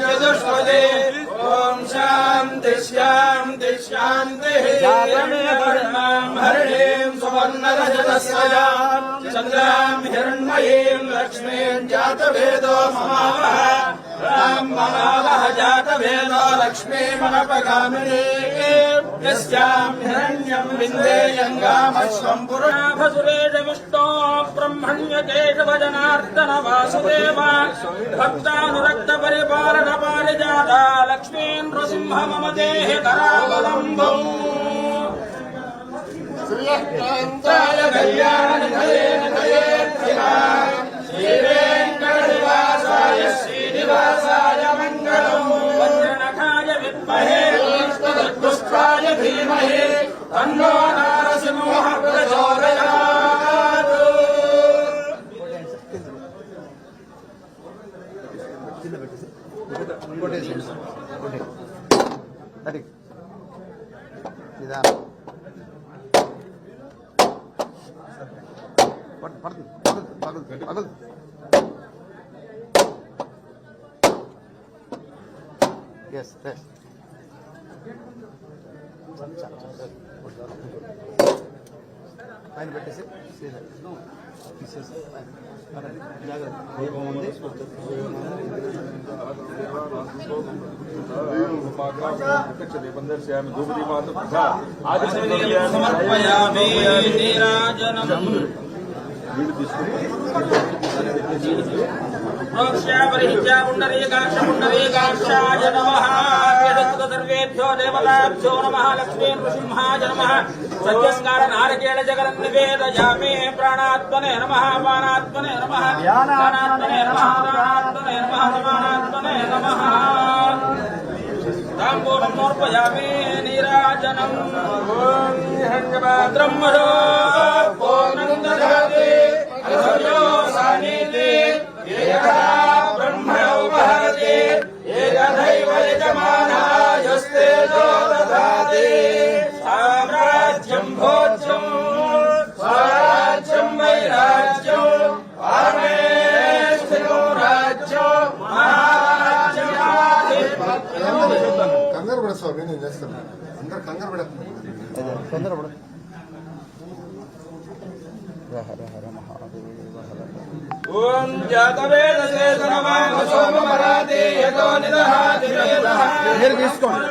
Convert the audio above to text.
చతుష్పదే ఓం శాంతి శాంతి శాంతి హరిణీం సువర్ణరజతస్వయా చంద్రాం హిరణ్మయీం లక్ష్మీం జాతవేదో మమావహ రాం మమావహ జాతవేదో లక్ష్మీమనపగామినీ యస్యాం హిరణ్యం విందేయంగామశ్వం పురుషాభసురేష విష్ణో బ్రహ్మణ్యకేశవ జనార్దన వాసుదేవ భక్తానురక్త పరిపాలన పారిజాత లక్ష్మీ నృసింహ మమ పుష్పాయ ధీమహి తన్నో నారసింహ ప్రచోదయాత్. నిదానం పడుతుంది పగులుతుంది పగులుతుంది ఎస్ ఎస్ పైన పెట్టేసి సీదా. తీసేసి పైన. జాగ్రత్త దీపం ఉంది సమర్పయామి నీరాజనం ప్రోక్ష్యాపరిహిత్యా పుండరీకాక్ష పుండరీకాక్షాయ నమః యదస్తు సర్వేభ్యో దేవతాభ్యో నమః లక్ష్మీ నృసింహాయ నమః సత్యస్కార నారకేళ జగన్ నివేదయామి ప్రాణాత్మనే నమః పానాత్మనే నమః ధ్యానాత్మనే నమః ప్రాణాత్మనే నమః కంగారు పడ స్వామి నేను చేస్తాను. అందరు కంగారు తొందరపడు. హర ఓం జాతవేదసే సర్వాంగ సోమమరాతే యతో నిదహాతి వేదః మీరు తీసుకోండి.